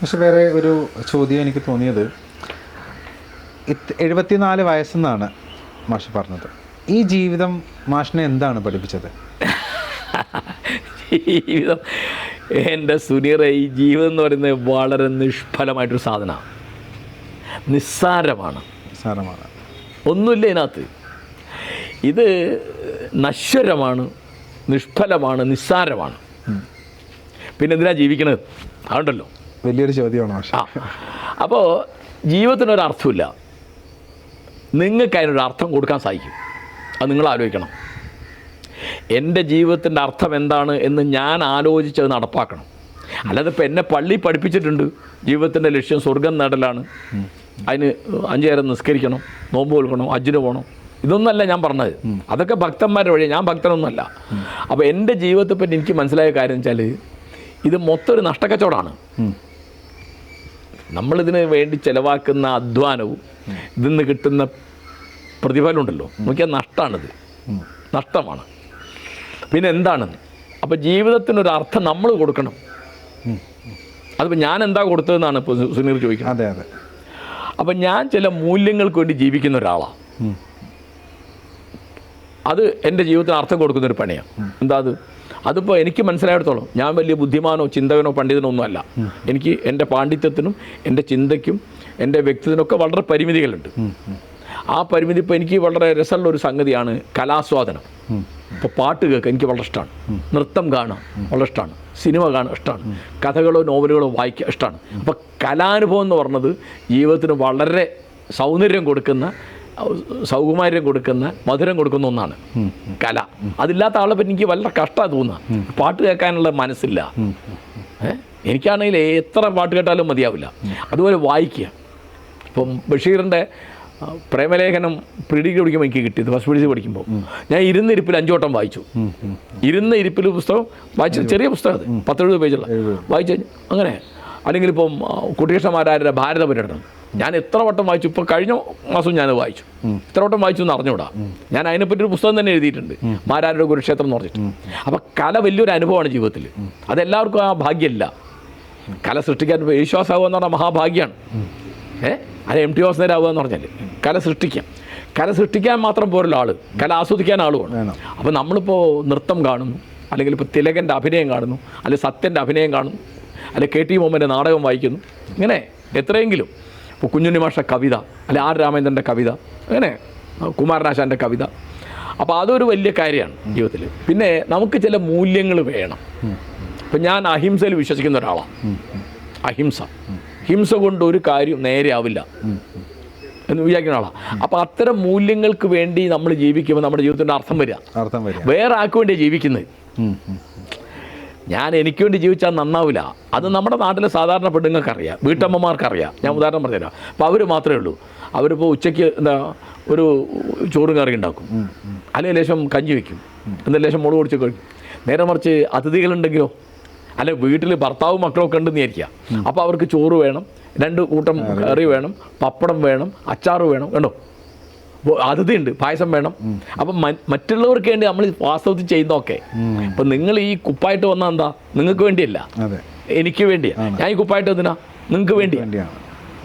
പക്ഷെ വേറെ ഒരു ചോദ്യം എനിക്ക് തോന്നിയത്. എഴുപത്തിനാല് വയസ്സെന്നാണ് മാഷ് പറഞ്ഞത്. ഈ ജീവിതം മാഷിനെ എന്താണ് പഠിപ്പിച്ചത്? ജീവിതം. എന്റെ സുനീറ ഈ ജീവിതം എന്ന് പറയുന്നത് വളരെ നിഷ്ഫലമായിട്ടൊരു സാധനമാണ്. നിസ്സാരമാണ്. നിസ്സാരമാണ്. ഒന്നുമില്ല ഇതിനകത്ത്. ഇത് നശ്വരമാണ് നിഷ്ഫലമാണ് നിസ്സാരമാണ്. പിന്നെ എന്തിനാ ജീവിക്കണത്? അതുണ്ടല്ലോ. വലിയൊരു ചോദ്യമാണ് അപ്പോൾ ജീവിതത്തിനൊരു അർത്ഥമില്ല. നിങ്ങൾക്ക് അതിനൊരു അർത്ഥം കൊടുക്കാൻ സാധിക്കും. അത് നിങ്ങൾ ആലോചിക്കണം. എന്റെ ജീവിതത്തിന്റെ അർത്ഥം എന്താണ് എന്ന് ഞാൻ ആലോചിച്ചത് നടപ്പാക്കണം. അല്ലാതെ ഇപ്പം എന്നെ പള്ളി പഠിപ്പിച്ചിട്ടുണ്ട്. ജീവിതത്തിന്റെ ലക്ഷ്യം സ്വർഗം നേടലാണ്. അതിന് അഞ്ചു നേരം നിസ്കരിക്കണം നോമ്പ് കൊടുക്കണം അജ്ജിന് പോകണം. ഇതൊന്നല്ല ഞാൻ പറഞ്ഞത്. അതൊക്കെ ഭക്തന്മാരുടെ വഴി ഞാൻ ഭക്തനൊന്നുമല്ല. അപ്പോൾ എന്റെ ജീവിതത്തെ പറ്റി എനിക്ക് മനസ്സിലായ കാര്യം വെച്ചാൽ ഇത് മൊത്തം ഒരു നഷ്ടക്കച്ചവടമാണ്. നമ്മളിതിന് വേണ്ടി ചിലവാക്കുന്ന അധ്വാനവും ഇതിൽ നിന്ന് കിട്ടുന്ന പ്രതിഫലമുണ്ടല്ലോ. നോക്കിയാൽ നഷ്ടമാണിത് നഷ്ടമാണ്. പിന്നെ എന്താണ് അപ്പോൾ ജീവിതത്തിനൊരു അർത്ഥം നമ്മൾ കൊടുക്കണം. അതിപ്പോൾ ഞാൻ എന്താ കൊടുത്തതെന്നാണ് ഇപ്പോൾ സുനീർ ചോദിക്കുന്നത്. അതെ അതെ. അപ്പം ഞാൻ ചില മൂല്യങ്ങൾക്ക് വേണ്ടി ജീവിക്കുന്ന ഒരാളാണ്. അത് എന്റെ ജീവിതത്തിന് അർത്ഥം കൊടുക്കുന്നൊരു പണിയാണ് എന്താ അത്? അതിപ്പോൾ എനിക്ക് മനസ്സിലായിടത്തോളം. ഞാൻ വലിയ ബുദ്ധിമാനോ ചിന്തകനോ പണ്ഡിതനോ ഒന്നുമല്ല എനിക്ക് എന്റെ പാണ്ഡിത്യത്തിനും എന്റെ ചിന്തയ്ക്കും എന്റെ വ്യക്തിത്വത്തിനൊക്കെ വളരെ പരിമിതികളുണ്ട്. ആ പരിമിതി ഇപ്പോൾ എനിക്ക് വളരെ രസമുള്ള ഒരു സംഗതിയാണ് കലാസ്വാദനം. ഇപ്പോൾ പാട്ട് കേൾക്കുക എനിക്ക് വളരെ ഇഷ്ടമാണ്. നൃത്തം കാണാൻ വളരെ ഇഷ്ടമാണ്. സിനിമ കാണാൻ ഇഷ്ടമാണ്. കഥകളോ നോവലുകളോ വായിക്കാൻ ഇഷ്ടമാണ്. അപ്പോൾ കലാനുഭവം എന്ന് പറഞ്ഞത് ജീവിതത്തിന് വളരെ സൗന്ദര്യം കൊടുക്കുന്ന സൗകുമാര്യം കൊടുക്കുന്ന മധുരം കൊടുക്കുന്ന ഒന്നാണ്. കല. അതില്ലാത്ത ആളെ പറ്റി എനിക്ക് വളരെ കഷ്ടമാണ് തോന്നുക. പാട്ട് കേൾക്കാനുള്ള മനസ്സില്ല? എനിക്കാണെങ്കിൽ എത്ര പാട്ട് കേട്ടാലും മതിയാവില്ല. അതുപോലെ വായിക്കുക. ഇപ്പം ബഷീറിന്റെ പ്രേമലേഖനം പ്രിഡിഗ്രി പഠിക്കുമ്പോൾ എനിക്ക് കിട്ടിയത് ഫസ്റ്റ് പിടിച്ച് പഠിക്കുമ്പോൾ ഞാൻ ഇരുന്ന ഇരിപ്പിൽ അഞ്ചു വട്ടം വായിച്ചു. ഇരുന്ന ഇരിപ്പിൽ പുസ്തകം വായിച്ചു ചെറിയ പുസ്തകം അത്. പത്തെഴുപത് പേജുള്ള. വായിച്ചു അങ്ങനെ. അല്ലെങ്കിൽ ഇപ്പം കുട്ടികൃഷ്ണമാരാരുടെ ഭാരത പര്യടനം ഞാൻ എത്ര വട്ടം വായിച്ചു? ഇപ്പോൾ കഴിഞ്ഞ മാസം ഞാൻ വായിച്ചു. എത്ര വട്ടം വായിച്ചു എന്ന് അറിഞ്ഞൂടാ. ഞാൻ അതിനെപ്പറ്റി ഒരു പുസ്തകം തന്നെ എഴുതിയിട്ടുണ്ട്. മാരാരുടെ കുരുക്ഷേത്രം എന്ന് പറഞ്ഞിട്ട്. അപ്പോൾ കല വലിയൊരു അനുഭവമാണ് ജീവിതത്തിൽ അതെല്ലാവർക്കും ആ ഭാഗ്യമല്ല കല സൃഷ്ടിക്കാൻ വിശ്വാസമാകുക എന്ന് പറഞ്ഞാൽ മഹാഭാഗ്യമാണ് ഏ? അത് എം ടി വാസുദേരാവുക എന്ന് പറഞ്ഞാൽ കല സൃഷ്ടിക്കാം. കല സൃഷ്ടിക്കാൻ മാത്രം പോരല്ലോ ആൾ. കല ആസ്വദിക്കാൻ ആളുമാണ്. അപ്പോൾ നമ്മളിപ്പോൾ നൃത്തം കാണുന്നു. അല്ലെങ്കിൽ ഇപ്പോൾ തിലകന്റെ അഭിനയം കാണുന്നു. അല്ലെങ്കിൽ സത്യന്റെ അഭിനയം കാണുന്നു. അല്ലെങ്കിൽ കെ ടി മോമന്റെ നാടകം വായിക്കുന്നു. ഇങ്ങനെ എത്രയെങ്കിലും. കുഞ്ഞുണ്ണി മാഷ കവിത അല്ലെ ആർ രാമേന്ദ്രന്റെ കവിത അങ്ങനെ കുമാരനാശാന്റെ കവിത. അപ്പോൾ അതൊരു വലിയ കാര്യമാണ് ജീവിതത്തിൽ പിന്നെ നമുക്ക് ചില മൂല്യങ്ങൾ വേണം. ഇപ്പം ഞാൻ അഹിംസയിൽ വിശ്വസിക്കുന്ന ഒരാളാണ് അഹിംസ. ഹിംസ കൊണ്ട് ഒരു കാര്യം നേരെ ആവില്ല എന്ന് വിചാരിക്കുന്ന ആളാണ് അപ്പോൾ അത്തരം മൂല്യങ്ങൾക്ക് വേണ്ടി നമ്മൾ ജീവിക്കുമ്പോൾ നമ്മുടെ ജീവിതത്തിന്റെ അർത്ഥം വരിക. അർത്ഥം വരിക. വേറെ ആർക്ക് വേണ്ടിയാണ് ജീവിക്കുന്നത്. ഞാൻ എനിക്ക് വേണ്ടി ജീവിച്ചാൽ നന്നാവില്ല അത് നമ്മുടെ നാട്ടിലെ സാധാരണ പെണ്ണുങ്ങൾക്കറിയാം. വീട്ടമ്മമാർക്കറിയാം. വീട്ടമ്മമാർക്ക് ഞാൻ ഉദാഹരണം പറഞ്ഞുതരാം. അപ്പോൾ അവർ മാത്രമേ ഉള്ളൂ. അവരിപ്പോൾ ഉച്ചയ്ക്ക് എന്താ ഒരു ചോറും കറി ഉണ്ടാക്കും. അല്ലെങ്കിൽ ലേശം കഞ്ഞി വയ്ക്കും. എന്താ ലേശം മുളക് പൊടിച്ച് കഴിക്കും. നേരെ മറിച്ച് അതിഥികളുണ്ടെങ്കിലോ അല്ലെ വീട്ടിൽ ഭർത്താവും മക്കളൊക്കെ ഉണ്ടെന്ന് വിചാരിക്കാം. അപ്പോൾ അവർക്ക് ചോറ് വേണം. രണ്ട് കൂട്ടം കറി വേണം. പപ്പടം വേണം. അച്ചാറ് വേണം. കണ്ടോ? അതിഥിയുണ്ട് പായസം വേണം. അപ്പം മറ്റുള്ളവർക്ക് വേണ്ടി നമ്മൾ വാസ്തവത്തിൽ ചെയ്യുന്നതൊക്കെ. അപ്പം നിങ്ങൾ ഈ കുപ്പായിട്ട് വന്നാൽ എന്താ? നിങ്ങൾക്ക് വേണ്ടിയല്ല. എനിക്ക് വേണ്ടിയാ. ഞാൻ ഈ കുപ്പായിട്ട് എന്തിനാ നിങ്ങൾക്ക് വേണ്ടിയാ. വേണ്ടിയാണ്.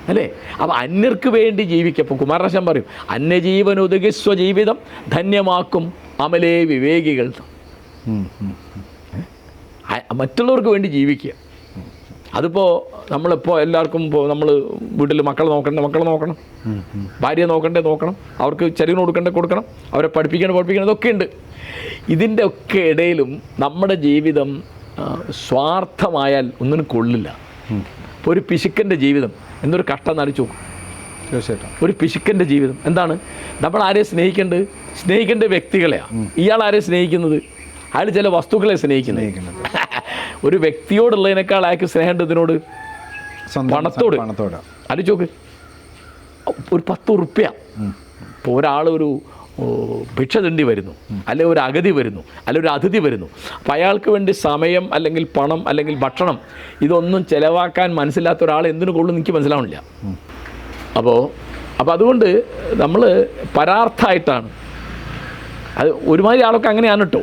അല്ലേ? അപ്പം അന്യർക്ക് വേണ്ടി ജീവിക്കുക അപ്പോൾ കുമാരനാശൻ പറയും അന്യജീവൻ ഒതുകി സ്വജീവിതം ധന്യമാക്കും അമലേ വിവേകികൾ. മറ്റുള്ളവർക്ക് വേണ്ടി ജീവിക്കുക അതിപ്പോൾ നമ്മളിപ്പോൾ എല്ലാവർക്കും ഇപ്പോൾ നമ്മൾ വീട്ടിൽ മക്കളെ നോക്കണ്ടേ മക്കളെ നോക്കണം. ഭാര്യയെ നോക്കണ്ടേ നോക്കണം. അവർക്ക് ചെലവിന് കൊടുക്കണ്ടേ കൊടുക്കണം. അവരെ പഠിപ്പിക്കേണ്ട പഠിപ്പിക്കണം ഇതൊക്കെ ഉണ്ട്. ഇതിന്റെ ഒക്കെ ഇടയിലും നമ്മുടെ ജീവിതം സ്വാർത്ഥമായാൽ ഒന്നിനും കൊള്ളില്ല. ഇപ്പോൾ ഒരു പിശുക്കന്റെ ജീവിതം എന്നൊരു കഷ്ടം നടിച്ചു തീർച്ചയായിട്ടും. ഒരു പിശുക്കന്റെ ജീവിതം എന്താണ്? നമ്മൾ ആരെ സ്നേഹിക്കേണ്ടത്? സ്നേഹിക്കേണ്ട വ്യക്തികളെയാണ് ഇയാൾ ആരെ സ്നേഹിക്കുന്നത്? അയാൾ ചില വസ്തുക്കളെ സ്നേഹിക്കുന്നത്. ഒരു വ്യക്തിയോടുള്ളതിനേക്കാൾ അയാൾക്ക് സ്നേഹമുണ്ടതിനോട് പണത്തോട്. പണത്തോട്. ആലോചിച്ചോക്ക് ഒരു പത്ത് ഉറുപ്പ്യ. ഇപ്പോൾ ഒരാൾ ഒരു ഭിക്ഷ തിണ്ടി വരുന്നു. അല്ലെങ്കിൽ ഒരു അഗതി വരുന്നു. അല്ലെങ്കിൽ ഒരു അതിഥി വരുന്നു. അപ്പം അയാൾക്ക് വേണ്ടി സമയം അല്ലെങ്കിൽ പണം അല്ലെങ്കിൽ ഭക്ഷണം ഇതൊന്നും ചിലവാക്കാൻ മനസ്സിലാത്ത ഒരാൾ എന്തിനു കൊള്ളും എനിക്ക് മനസ്സിലാവണില്ല. അപ്പോൾ അപ്പോൾ അതുകൊണ്ട് നമ്മൾ പരാർത്ഥായിട്ടാണ് അത് ഒരുമാതിരി ആളൊക്കെ അങ്ങനെയാണ് കേട്ടോ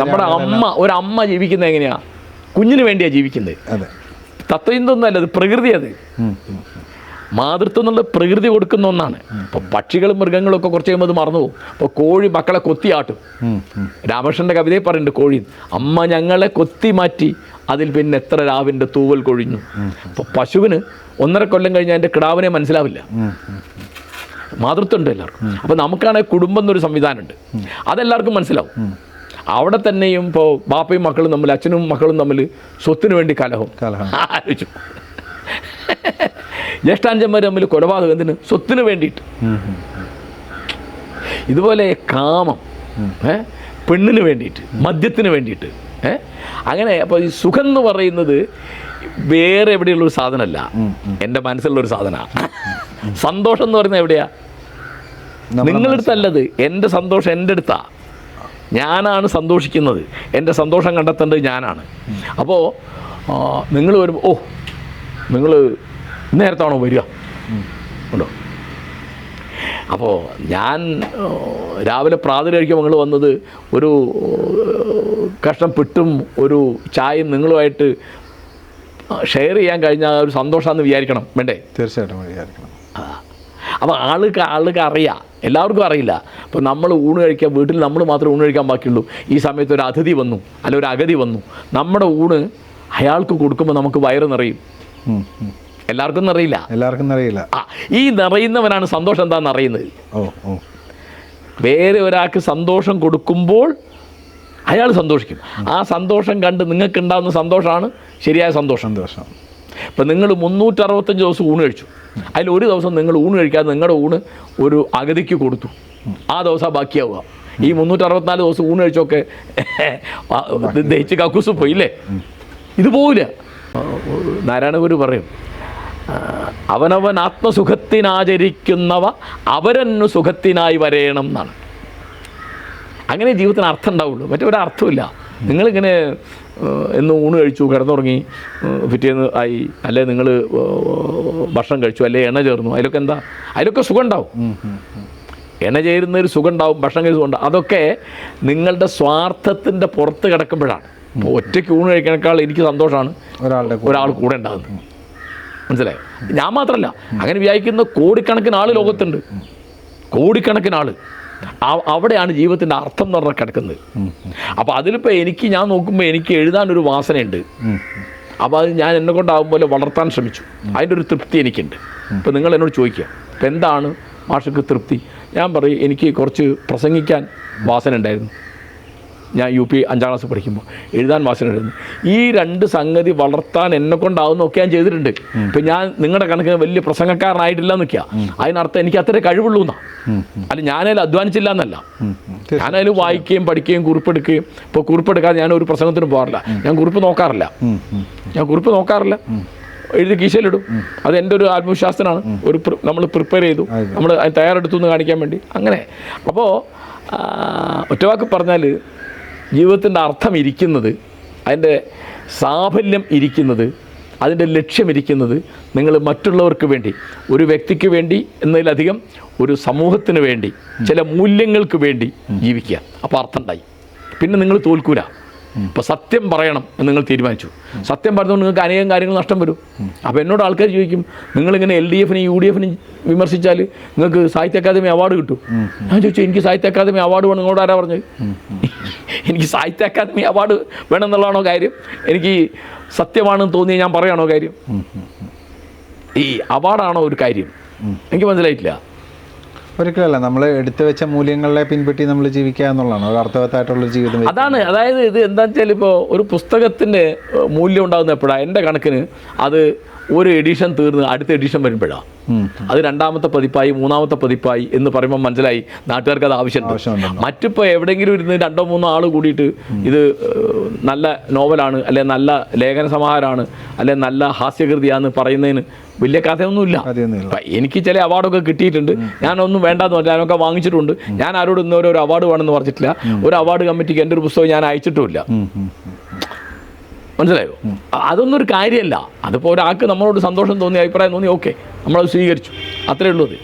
നമ്മുടെ അമ്മ ഒരമ്മ ജീവിക്കുന്നത് എങ്ങനെയാ? കുഞ്ഞിന് വേണ്ടിയാണ് ജീവിക്കുന്നത്. അതെ. അല്ല അത് പ്രകൃതി അത്. മാതൃത്വം എന്നുള്ളത് പ്രകൃതി കൊടുക്കുന്ന ഒന്നാണ്. ഇപ്പോൾ പക്ഷികളും മൃഗങ്ങളും ഒക്കെ കുറച്ച് കഴിയുമ്പോൾ അത് മറന്നു പോകും. അപ്പോൾ കോഴി മക്കളെ കൊത്തിയാട്ടും. രാമകൃഷ്ണന്റെ കവിതയിൽ പറയുന്നുണ്ട് കോഴി അമ്മ ഞങ്ങളെ കൊത്തി മാറ്റി അതിൽ പിന്നെ എത്ര രാവിന്റെ തൂവൽ കൊഴിഞ്ഞു. അപ്പോൾ പശുവിന് ഒന്നര കൊല്ലം കഴിഞ്ഞാൽ എന്റെ കിടാവിനെ മനസ്സിലാവില്ല. മാതൃത്വം ഉണ്ട് എല്ലാവർക്കും. അപ്പോൾ നമുക്കാണെങ്കിൽ കുടുംബം എന്നൊരു സംവിധാനമുണ്ട്. അതെല്ലാവർക്കും മനസ്സിലാവും. അവിടെ തന്നെയും ഇപ്പോൾ ബാപ്പയും മക്കളും തമ്മിൽ അച്ഛനും മക്കളും തമ്മിൽ സ്വത്തിന് വേണ്ടി കലഹം. ആലോചിച്ചു. ജ്യേഷ്ഠാഞ്ചന്മാർ തമ്മിൽ കൊലപാതകം എന്തിന്? സ്വത്തിന് വേണ്ടിയിട്ട്. ഇതുപോലെ കാമം ഏ? പെണ്ണിന് വേണ്ടിയിട്ട് മദ്യത്തിന് വേണ്ടിയിട്ട് ഏ? അങ്ങനെ അപ്പോൾ ഈ സുഖം എന്ന് പറയുന്നത് വേറെ എവിടെയുള്ളൊരു സാധനമല്ല. എന്റെ മനസ്സിലുള്ളൊരു സാധനമാണ്. സന്തോഷം എന്ന് പറയുന്നത് എവിടെയാ? നമ്മുടെ നിങ്ങളടുത്തല്ലത് എന്റെ സന്തോഷം എന്റെ അടുത്താ. ഞാനാണ് സന്തോഷിക്കുന്നത്. എന്റെ സന്തോഷം കണ്ടെത്തേണ്ടത് ഞാനാണ്. അപ്പോൾ നിങ്ങൾ വരുമ്പോൾ ഓ നിങ്ങൾ നേരത്താണോ വരിക? ഉണ്ടോ? അപ്പോൾ ഞാൻ രാവിലെ പ്രാതൽ കഴിക്കുമ്പോൾ നിങ്ങൾ വന്നത്. ഒരു ആ, കഷ്ണം പിട്ടും ഒരു ചായയും നിങ്ങളുമായിട്ട് ഷെയർ ചെയ്യാൻ കഴിഞ്ഞാൽ ഒരു സന്തോഷമാണെന്ന് വിചാരിക്കണം. വേണ്ടേ? തീർച്ചയായിട്ടും വഴിയായിരിക്കണം അപ്പോൾ ആൾക്ക് ആൾക്ക് അറിയാം. എല്ലാവർക്കും അറിയില്ല. അപ്പോൾ നമ്മൾ ഊണ് കഴിക്കാൻ വീട്ടിൽ നമ്മൾ മാത്രമേ ഊണ് കഴിക്കാൻ ബാക്കിയുള്ളൂ. ഈ സമയത്ത് ഒരു അതിഥി വന്നു അല്ല ഒരു അഗതി വന്നു. നമ്മുടെ ഊണ് അയാൾക്ക് കൊടുക്കുമ്പോൾ നമുക്ക് വയറ് നിറയും. എല്ലാവർക്കും നിറയില്ല. എല്ലാവർക്കും അറിയില്ല ആ ഈ നിറയുന്നവനാണ് സന്തോഷം എന്താണെന്ന് അറിയുന്നത്? ഓ ഓ. വേറെ ഒരാൾക്ക് സന്തോഷം കൊടുക്കുമ്പോൾ അയാൾ സന്തോഷിക്കും. ആ സന്തോഷം കണ്ട് നിങ്ങൾക്ക് ഉണ്ടാകുന്ന സന്തോഷമാണ് ശരിയായ സന്തോഷം. സന്തോഷം. ഇപ്പം നിങ്ങൾ മുന്നൂറ്ററുപത്തഞ്ച് ദിവസം ഊണ് കഴിച്ചു. അതിൽ ഒരു ദിവസം നിങ്ങൾ ഊണ് കഴിക്കാതെ നിങ്ങളുടെ ഊണ് ഒരു അഗതിക്ക് കൊടുത്തു. ആ ദിവസം ബാക്കിയാവുക. ഈ മുന്നൂറ്ററുപത്തിനാല് ദിവസം ഊണ് കഴിച്ചൊക്കെ ദഹിച്ച് കക്കൂസ് പോയില്ലേ? ഇത് പോവില്ല. നാരായണഗുരു പറയും അവനവൻ ആത്മസുഖത്തിനാചരിക്കുന്നവ അവരന്നു സുഖത്തിനായി വരയണം എന്നാണ്. അങ്ങനെ ജീവിതത്തിന് അർത്ഥം ഉണ്ടാവുള്ളൂ. മറ്റേ ഒരു അർത്ഥമില്ല നിങ്ങളിങ്ങനെ എന്ന് ഊണ് കഴിച്ചു കിടന്നുറങ്ങി പിറ്റേന്ന് ആയി അല്ലെ നിങ്ങൾ ഭക്ഷണം കഴിച്ചു അല്ലെ എണ്ണ ചേർന്നു അതിലൊക്കെ എന്താ? അതിലൊക്കെ സുഖം ഉണ്ടാവും എണ്ണ ചേരുന്ന ഒരു സുഖം ഉണ്ടാവും ഭക്ഷണം കഴിച്ചു സുഖം അതൊക്കെ നിങ്ങളുടെ സ്വാർത്ഥത്തിന്റെ പുറത്ത് കിടക്കുമ്പോഴാണ്. ഒറ്റയ്ക്ക് ഊണ് കഴിക്കണേക്കാൾ എനിക്ക് സന്തോഷമാണ് ഒരാളുടെ ഒരാൾ കൂടെ ഉണ്ടാകുന്നത്. മനസ്സിലായോ? ഞാൻ മാത്രമല്ല അങ്ങനെ വിചാരിക്കുന്ന കോടിക്കണക്കിന് ആൾ ലോകത്തുണ്ട്. കോടിക്കണക്കിന് ആൾ അവിടെയാണ് ജീവിതത്തിന്റെ അർത്ഥം എന്ന് പറഞ്ഞാൽ കിടക്കുന്നത്. അപ്പോൾ അതിലിപ്പോൾ എനിക്ക് ഞാൻ നോക്കുമ്പോൾ എനിക്ക് എഴുതാനൊരു വാസനയുണ്ട്. അപ്പോൾ അത് ഞാൻ എന്നെ കൊണ്ടാകും പോലെ വളർത്താൻ ശ്രമിച്ചു. അതിന്റെ ഒരു തൃപ്തി എനിക്കുണ്ട്. ഇപ്പോൾ നിങ്ങൾ എന്നോട് ചോദിക്കുക ഇപ്പം എന്താണ് മാഷക്ക് തൃപ്തി. ഞാൻ പറയും എനിക്ക് കുറച്ച് പ്രസംഗിക്കാൻ വാസന ഉണ്ടായിരുന്നു. ഞാൻ യു പി അഞ്ചാം ക്ലാസ് പഠിക്കുമ്പോൾ എഴുതാൻ വാസന ഉണ്ടായിരുന്നു ഈ രണ്ട് സംഗതി വളർത്താൻ എന്നെ കൊണ്ടാവുന്നൊക്കെ ഞാൻ ചെയ്തിട്ടുണ്ട്. ഇപ്പം ഞാൻ നിങ്ങളുടെ കണക്കിന് വലിയ പ്രസംഗക്കാരനായിട്ടില്ല എന്നൊക്കെയാ അതിനർത്ഥം എനിക്ക് അത്ര കഴിവുള്ളൂ എന്നാ. അല്ല ഞാനതിൽ അധ്വാനിച്ചില്ല എന്നല്ല. ഞാനതിൽ വായിക്കുകയും പഠിക്കുകയും കുറിപ്പെടുക്കുകയും ഇപ്പോൾ കുറിപ്പെടുക്കാതെ ഞാൻ ഒരു പ്രസംഗത്തിന് പോകാറില്ല. ഞാൻ കുറിപ്പ് നോക്കാറില്ല. ഞാൻ കുറിപ്പ് നോക്കാറില്ല. എഴുതി കീശയിലിടും. അത് എന്റെ ഒരു ആത്മവിശ്വാസത്തിനാണ്. ഒരു നമ്മൾ പ്രിപ്പയർ ചെയ്തു. നമ്മൾ അതിന് തയ്യാറെടുത്തു എന്ന് കാണിക്കാൻ വേണ്ടി. അങ്ങനെ. അപ്പോൾ ഒറ്റവാക്ക് പറഞ്ഞാൽ ജീവിതത്തിന്റെ അർത്ഥം ഇരിക്കുന്നത് അതിന്റെ സാഫല്യം ഇരിക്കുന്നത് അതിന്റെ ലക്ഷ്യം ഇരിക്കുന്നത് നിങ്ങൾ മറ്റുള്ളവർക്ക് വേണ്ടി ഒരു വ്യക്തിക്ക് വേണ്ടി എന്നതിലധികം ഒരു സമൂഹത്തിന് വേണ്ടി ചില മൂല്യങ്ങൾക്ക് വേണ്ടി ജീവിക്കുക. അപ്പോൾ അർത്ഥം ഉണ്ടായി. പിന്നെ നിങ്ങൾ തോൽക്കൂല. ഇപ്പോൾ സത്യം പറയണം എന്ന് നിങ്ങൾ തീരുമാനിച്ചു. സത്യം പറഞ്ഞുകൊണ്ട് നിങ്ങൾക്ക് അനേകം കാര്യങ്ങൾ നഷ്ടം വരും. അപ്പോൾ എന്നോട് ആൾക്കാർ ചോദിക്കും നിങ്ങളിങ്ങനെ എൽ ഡി എഫിനും യു ഡി എഫിനും വിമർശിച്ചാൽ നിങ്ങൾക്ക് സാഹിത്യ അക്കാദമി അവാർഡ് കിട്ടും? ഞാൻ ചോദിച്ചു എനിക്ക് സാഹിത്യ അക്കാദമി അവാർഡ് വേണം. നിങ്ങളോട് ആരാ പറഞ്ഞത്? എനിക്ക് സാഹിത്യ അക്കാദമി അവാർഡ് വേണമെന്നുള്ളതാണോ കാര്യം? എനിക്ക് സത്യമാണെന്ന് തോന്നിയ ഞാൻ പറയാണോ കാര്യം? ഈ അവാർഡാണോ ഒരു കാര്യം? എനിക്ക് മനസ്സിലായിട്ടില്ല. ഒരിക്കലല്ല നമ്മൾ എടുത്തു വെച്ച മൂല്യങ്ങളെ പിൻപറ്റി നമ്മൾ ജീവിക്കുക എന്നുള്ളതാണ്. ഒരു അർത്ഥവത്തായിട്ടുള്ള ജീവിതം അതാണ് അതായത് ഇത് എന്താ വെച്ചാൽ ഇപ്പോൾ ഒരു പുസ്തകത്തിന്റെ മൂല്യം ഉണ്ടാകുന്ന എപ്പോഴാണ് എന്റെ കണക്കിന് അത് ഒരു എഡിഷൻ തീർന്ന് അടുത്ത എഡിഷൻ വരുമ്പോഴാണ് അത് രണ്ടാമത്തെ പതിപ്പായി മൂന്നാമത്തെ പതിപ്പായി എന്ന് പറയുമ്പോൾ മനസ്സിലായി നാട്ടുകാർക്ക് അത് ആവശ്യമുണ്ട്. മറ്റിപ്പോ മറ്റിപ്പോൾ എവിടെയെങ്കിലും ഇരുന്ന് രണ്ടോ മൂന്നോ ആൾ കൂടിയിട്ട് ഇത് നല്ല നോവലാണ് അല്ലെ നല്ല ലേഖന സമാഹാരമാണ് അല്ലെ നല്ല ഹാസ്യകൃതിയാന്ന് പറയുന്നതിന് വലിയ കഥയൊന്നുമില്ല. എനിക്ക് ചില അവാർഡൊക്കെ കിട്ടിയിട്ടുണ്ട്. ഞാനൊന്നും വേണ്ടാന്ന് പറഞ്ഞു ഞാനൊക്കെ വാങ്ങിച്ചിട്ടുണ്ട്. ഞാൻ ആരോട് ഇന്നോരോ അവാർഡ് വേണമെന്ന് പറഞ്ഞിട്ടില്ല. ഒരു അവാർഡ് കമ്മിറ്റിക്ക് എന്റെ ഒരു പുസ്തകം ഞാൻ അയച്ചിട്ടുമില്ല. മനസ്സിലായോ? അതൊന്നും ഒരു കാര്യമല്ല അതിപ്പോൾ ഒരാൾക്ക് നമ്മളോട് സന്തോഷം തോന്നി അഭിപ്രായം തോന്നി ഓക്കെ നമ്മളത് സ്വീകരിച്ചു. അത്രേ ഉള്ളൂ അത്.